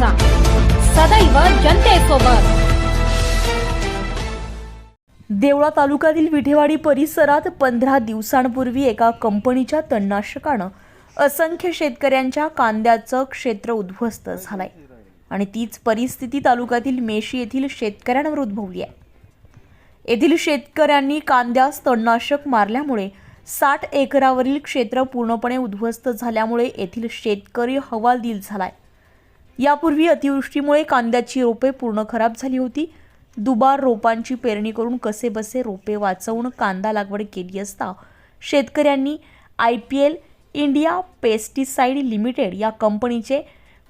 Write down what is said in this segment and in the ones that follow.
बागलांचा सदैव जनतेसोबत। देवळा तालुक्यातील विठेवाडी परिसरात पंधरा दिवसांपूर्वी एका कंपनीच्या तणनाशकानं असंख्य शेतकऱ्यांच्या कांद्याचं क्षेत्र उद्ध्वस्त झालंय. आणि तीच परिस्थिती तालुक्यातील मेशी येथील शेतकऱ्यांवर उद्भवली आहे. येथील शेतकऱ्यांनी कांद्यास तणनाशक मारल्यामुळे साठ एकरावरील क्षेत्र पूर्णपणे उद्ध्वस्त झाल्यामुळे येथील शेतकरी हवालदिल झालाय. यापूर्वी अतिवृष्टीमुळे कांद्याची रोपे पूर्ण खराब झाली होती. दुबार रोपांची पेरणी करून कसेबसे रोपे वाचवून कांदा लागवड केली असता शेतकऱ्यांनी I P L India pesticide limited या कंपनीचे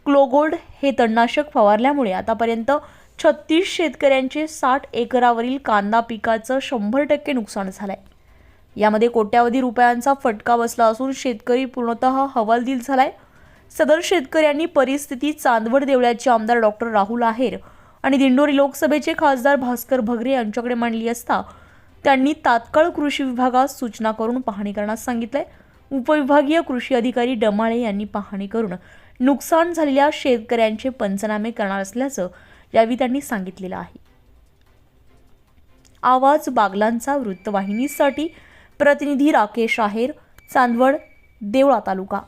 क्लोगोल्ड हे तणनाशक फवारल्यामुळे आतापर्यंत छत्तीस शेतकऱ्यांचे साठ एकरावरील कांदा पिकाचं शंभर टक्के नुकसान झालं आहे यामध्ये कोट्यावधी रुपयांचा फटका बसला असून शेतकरी पूर्णतः हवालदिल आहे सदर शेतकऱ्यांनी परिस्थिती चांदवड देवळ्याचे आमदार डॉक्टर राहुल आहेर आणि दिंडोरी लोकसभेचे खासदार भास्कर भगरे यांच्याकडे मांडली असता त्यांनी तात्काळ कृषी विभागास सूचना करून पाहणी करण्यास सांगितलंय. उपविभागीय कृषी अधिकारी डमाळे यांनी पाहणी करून नुकसान झालेल्या शेतकऱ्यांचे पंचनामे करणार असल्याचं यावेळी त्यांनी सांगितलेलं आहे. आवाज बागलांचा वृत्तवाहिनीसाठी प्रतिनिधी राकेश आहेर चांदवड देवळा तालुका.